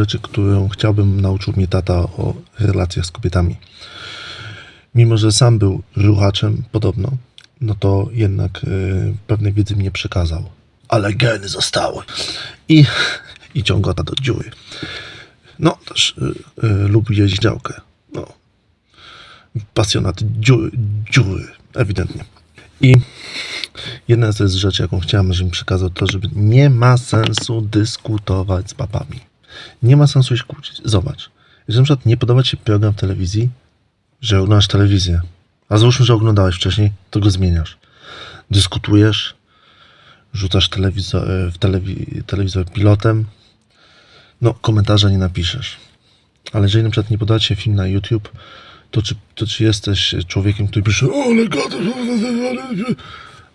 rzeczy, którą chciałbym nauczył mnie tata o relacjach z kobietami. Mimo, że sam był ruchaczem podobno, no to jednak y, pewnej wiedzy mi nie przekazał. Ale geny zostały. I, i ciągota do dziury. No, też y, y, lubi jeździć działkę. No. Pasjonat dziury, dziury, ewidentnie. I jedna z rzeczy, jaką chciałem, żebym przekazał, to, że nie ma sensu dyskutować z babami. Nie ma sensu się kłócić. Zobacz, jeżeli na przykład nie podoba ci się program w telewizji, że oglądasz telewizję, a załóżmy, że oglądałeś wcześniej, to go zmieniasz. Dyskutujesz, rzucasz telewizor, e, w telewi, telewizor pilotem, no komentarza nie napiszesz. Ale jeżeli na przykład nie podoba ci się film na YouTube, to czy, to czy jesteś człowiekiem, który pisze ale gada,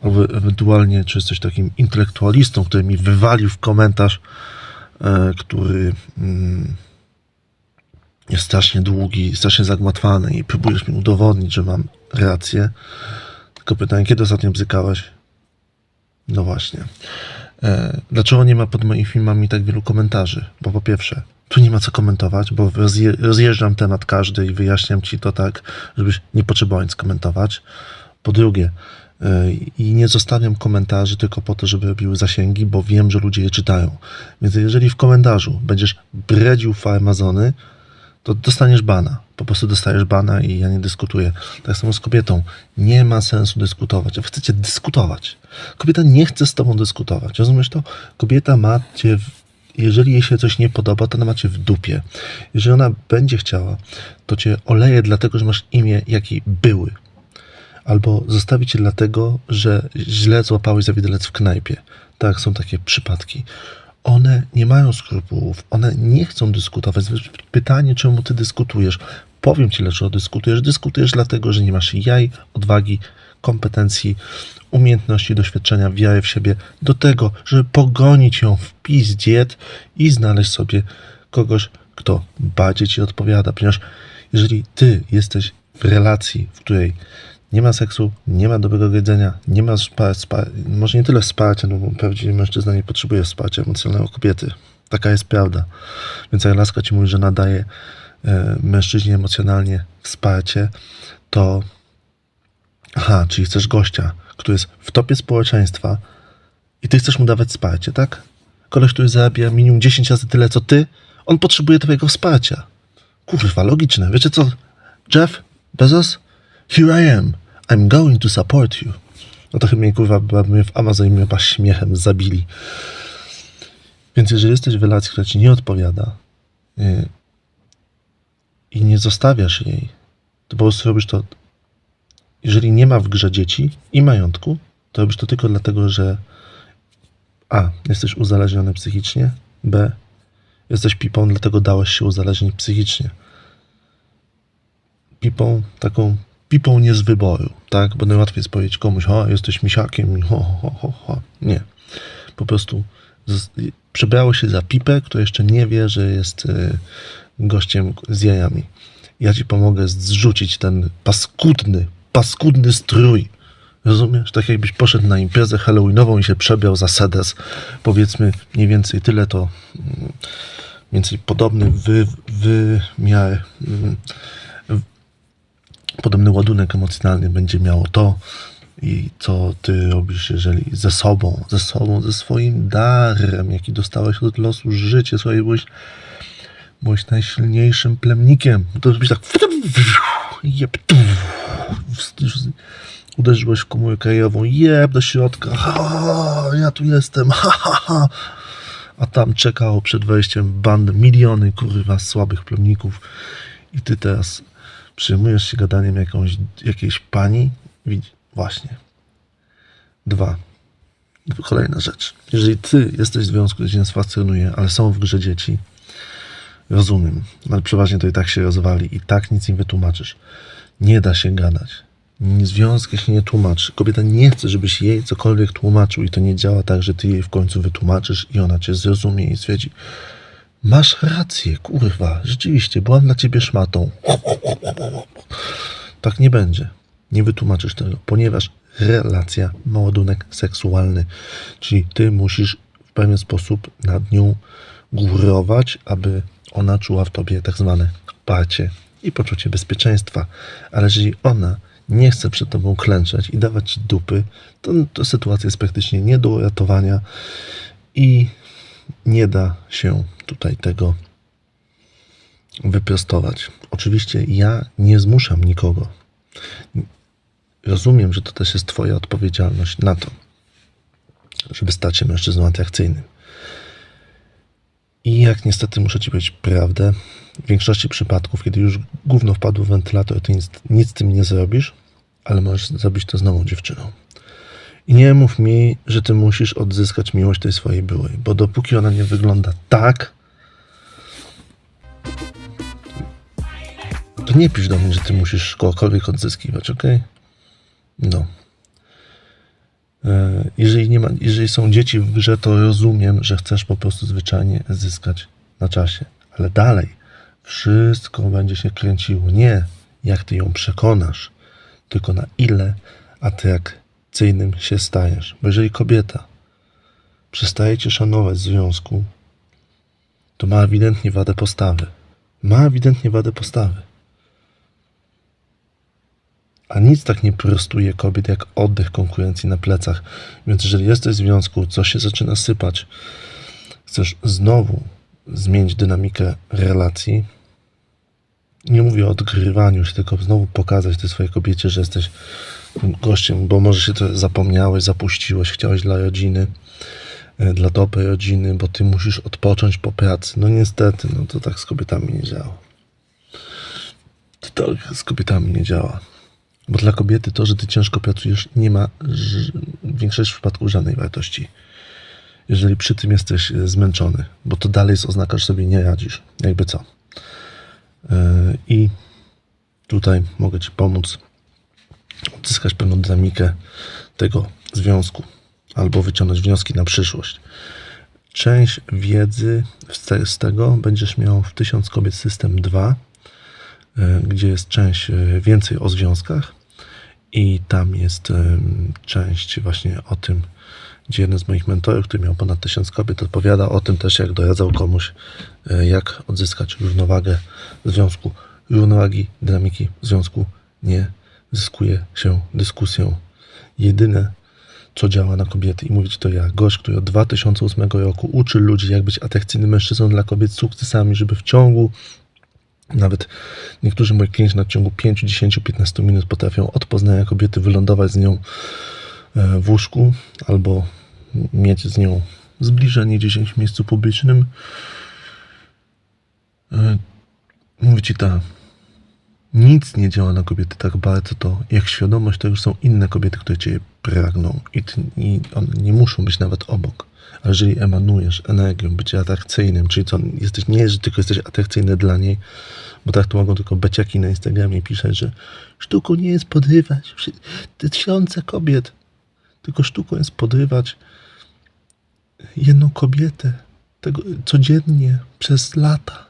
albo ewentualnie czy jesteś takim intelektualistą, który mi wywalił w komentarz, który mm, jest strasznie długi, strasznie zagmatwany i próbujesz mi udowodnić, że mam rację. Tylko pytanie, kiedy ostatnio bzykałeś? No właśnie. E, dlaczego nie ma pod moimi filmami tak wielu komentarzy? Bo po pierwsze, tu nie ma co komentować, bo rozje, rozjeżdżam temat każdy i wyjaśniam ci to tak, żebyś nie potrzebował nic komentować. Po drugie, e, i nie zostawiam komentarzy tylko po to, żeby robiły zasięgi, bo wiem, że ludzie je czytają. Więc jeżeli w komentarzu będziesz bredził farmazony, to dostaniesz bana. Po prostu dostajesz bana i ja nie dyskutuję. Tak samo z kobietą. Nie ma sensu dyskutować. Wy chcecie dyskutować. Kobieta nie chce z tobą dyskutować. Rozumiesz to? Kobieta ma cię, w, jeżeli jej się coś nie podoba, to ona ma cię w dupie. Jeżeli ona będzie chciała, to cię oleje dlatego, że masz imię, jaki były. Albo zostawi cię dlatego, że źle złapałeś za widelec w knajpie. Tak, są takie przypadki one nie mają skrupułów, one nie chcą dyskutować. Pytanie, czemu ty dyskutujesz? Powiem ci, dlaczego dyskutujesz. Dyskutujesz dlatego, że nie masz jaj, odwagi, kompetencji, umiejętności, doświadczenia, wiary w siebie do tego, żeby pogonić ją w pis diet i znaleźć sobie kogoś, kto bardziej ci odpowiada. Ponieważ jeżeli ty jesteś w relacji, w której nie ma seksu, nie ma dobrego jedzenia, nie ma spa, spa, może nie tyle wsparcia, no bo prawdziwy mężczyzna nie potrzebuje wsparcia emocjonalnego kobiety. Taka jest prawda. Więc jak laska ci mówi, że nadaje e, mężczyźnie emocjonalnie wsparcie, to aha, czyli chcesz gościa, który jest w topie społeczeństwa i ty chcesz mu dawać wsparcie, tak? Koleś, który zarabia minimum 10 razy tyle, co ty, on potrzebuje twojego wsparcia. Kurwa, logiczne. Wiecie co, Jeff Bezos? Here I am. I'm going to support you. No to chyba mnie, kurwa, by w Amazonie mnie śmiechem zabili. Więc jeżeli jesteś w relacji, która ci nie odpowiada yy, i nie zostawiasz jej, to po prostu robisz to, jeżeli nie ma w grze dzieci i majątku, to robisz to tylko dlatego, że a. Jesteś uzależniony psychicznie, b. Jesteś pipą, dlatego dałeś się uzależnić psychicznie. Pipą taką pipą nie z wyboru, tak? Bo najłatwiej jest powiedzieć komuś, o, jesteś misiakiem, i ho, ho, ho, ho. Nie. Po prostu przebrało się za pipę, która jeszcze nie wie, że jest y, gościem z jajami. Ja ci pomogę zrzucić ten paskudny, paskudny strój. Rozumiesz? Tak jakbyś poszedł na imprezę halloweenową i się przebrał za sedes. Powiedzmy mniej więcej tyle to mm, mniej więcej podobny wy, wymiar mm, podobny ładunek emocjonalny będzie miało to i co ty robisz, jeżeli ze sobą, ze sobą, ze swoim darem, jaki dostałeś od losu życie, słuchaj, byłeś, byłeś najsilniejszym plemnikiem. To byś tak jeb, uderzyłeś w komórkę jajową, jeb do środka, ha, ja tu jestem, ha, ha, ha. A tam czekało przed wejściem band miliony, kurwa, słabych plemników i ty teraz przyjmujesz się gadaniem jakąś, jakiejś pani, widzi, właśnie. Dwa. Kolejna rzecz. Jeżeli ty jesteś w związku, cię nas fascynuje, ale są w grze dzieci, rozumiem, ale przeważnie to i tak się rozwali i tak nic im wytłumaczysz. Nie da się gadać. Związek się nie tłumaczy. Kobieta nie chce, żebyś jej cokolwiek tłumaczył i to nie działa tak, że ty jej w końcu wytłumaczysz i ona cię zrozumie i stwierdzi, Masz rację, kurwa, rzeczywiście, byłam dla ciebie szmatą. Tak nie będzie. Nie wytłumaczysz tego, ponieważ relacja ma ładunek seksualny, czyli ty musisz w pewien sposób nad nią górować, aby ona czuła w tobie tak zwane oparcie i poczucie bezpieczeństwa. Ale jeżeli ona nie chce przed tobą klęczeć i dawać ci dupy, to, to sytuacja jest praktycznie nie do uratowania i nie da się tutaj tego wyprostować. Oczywiście ja nie zmuszam nikogo. Rozumiem, że to też jest Twoja odpowiedzialność na to, żeby stać się mężczyzną atrakcyjnym. I jak niestety muszę Ci powiedzieć prawdę, w większości przypadków, kiedy już gówno wpadło w wentylator, Ty nic, nic z tym nie zrobisz, ale możesz zrobić to z nową dziewczyną. I nie mów mi, że Ty musisz odzyskać miłość tej swojej byłej, bo dopóki ona nie wygląda tak, to nie pisz do mnie, że Ty musisz kogokolwiek odzyskiwać, ok? No. E, Jeżeli, nie ma, jeżeli są dzieci grze, to rozumiem, że chcesz po prostu zwyczajnie zyskać na czasie. Ale dalej, wszystko będzie się kręciło nie jak ty ją przekonasz, tylko na ile atrakcyjnym się stajesz. Bo jeżeli kobieta przestaje cię szanować w związku, to ma ewidentnie wadę postawy. Ma ewidentnie wadę postawy. A nic tak nie prostuje kobiet jak oddech konkurencji na plecach. Więc jeżeli jesteś w związku, coś się zaczyna sypać, chcesz znowu zmienić dynamikę relacji, nie mówię o odgrywaniu się, tylko znowu pokazać tej swojej kobiecie, że jesteś gościem, bo może się to zapomniałeś, zapuściłeś, chciałeś dla rodziny, e, dla dobrej rodziny, bo ty musisz odpocząć po pracy. No niestety, no to tak z kobietami nie działa. To tak z kobietami nie działa. Bo dla kobiety to, że ty ciężko pracujesz, nie ma w większości przypadków żadnej wartości. Jeżeli przy tym jesteś e, zmęczony, bo to dalej jest oznaka, że sobie nie radzisz. Jakby co. E, I tutaj mogę Ci pomóc odzyskać pewną dynamikę tego związku albo wyciągnąć wnioski na przyszłość. Część wiedzy z te- z tego będziesz miał w 1000 kobiet System 2, e, gdzie jest część e, więcej o związkach i tam jest em, część właśnie o tym, gdzie jeden z moich mentorów, który miał ponad 1000 kobiet, odpowiada o tym też, jak doradzał komuś, e, jak odzyskać równowagę związku. Równowagi, dynamiki związku nie zyskuje się dyskusją. Jedyne, co działa na kobiety, i mówić to ja, gość, który od 2008 roku uczy ludzi, jak być atrakcyjnym mężczyzną dla kobiet sukcesami, żeby w ciągu nawet niektórzy moi klienci na ciągu 5, 10, 15 minut potrafią od poznania kobiety wylądować z nią e, w łóżku albo mieć z nią zbliżenie gdzieś w miejscu publicznym. E, Mówię ci tak, nic nie działa na kobiety tak bardzo to, jak świadomość tego, że są inne kobiety, które cię pragną i, ty, i one nie muszą być nawet obok. A jeżeli emanujesz energią, bycie atrakcyjnym, czyli co, jesteś, nie, że tylko jesteś atrakcyjny dla niej, bo tak to mogą tylko beciaki na Instagramie pisać, że sztuką nie jest podrywać tysiące kobiet, tylko sztuką jest podrywać jedną kobietę tego, codziennie przez lata.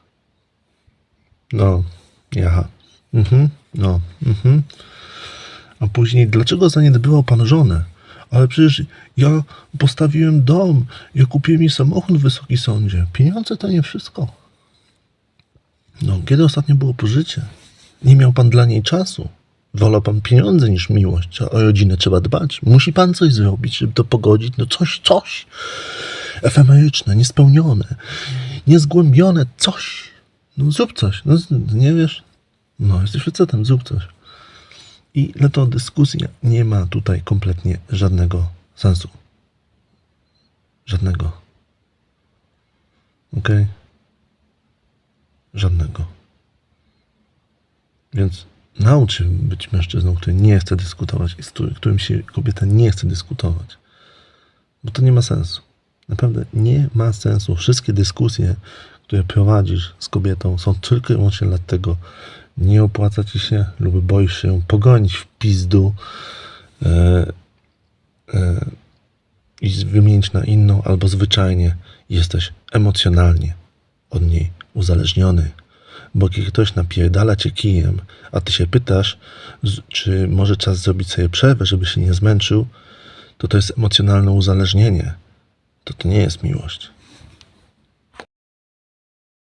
No, jaha. Mhm, no, mhm. A później, dlaczego zaniedbywał pan żonę? Ale przecież ja postawiłem dom, ja kupiłem mi samochód w Wysoki Sądzie. Pieniądze to nie wszystko. No, kiedy ostatnio było pożycie? Nie miał pan dla niej czasu. Wolał pan pieniądze niż miłość, a o rodzinę trzeba dbać. Musi pan coś zrobić, żeby to pogodzić. No coś, coś. Efemeryczne, niespełnione, niezgłębione, coś. No zrób coś. No nie wiesz? No, jesteś facetem, zrób coś. I to dyskusja nie ma tutaj kompletnie żadnego sensu. Żadnego. Ok? Żadnego. Więc naucz się być mężczyzną, który nie chce dyskutować i z którym się kobieta nie chce dyskutować. Bo to nie ma sensu. Naprawdę nie ma sensu. Wszystkie dyskusje, które prowadzisz z kobietą, są tylko i wyłącznie dlatego, nie opłaca ci się lub boisz się ją pogonić w pizdu e, e, i wymienić na inną, albo zwyczajnie jesteś emocjonalnie od niej uzależniony. Bo kiedy ktoś napierdala cię kijem, a ty się pytasz, czy może czas zrobić sobie przerwę, żeby się nie zmęczył, to to jest emocjonalne uzależnienie. To to nie jest miłość.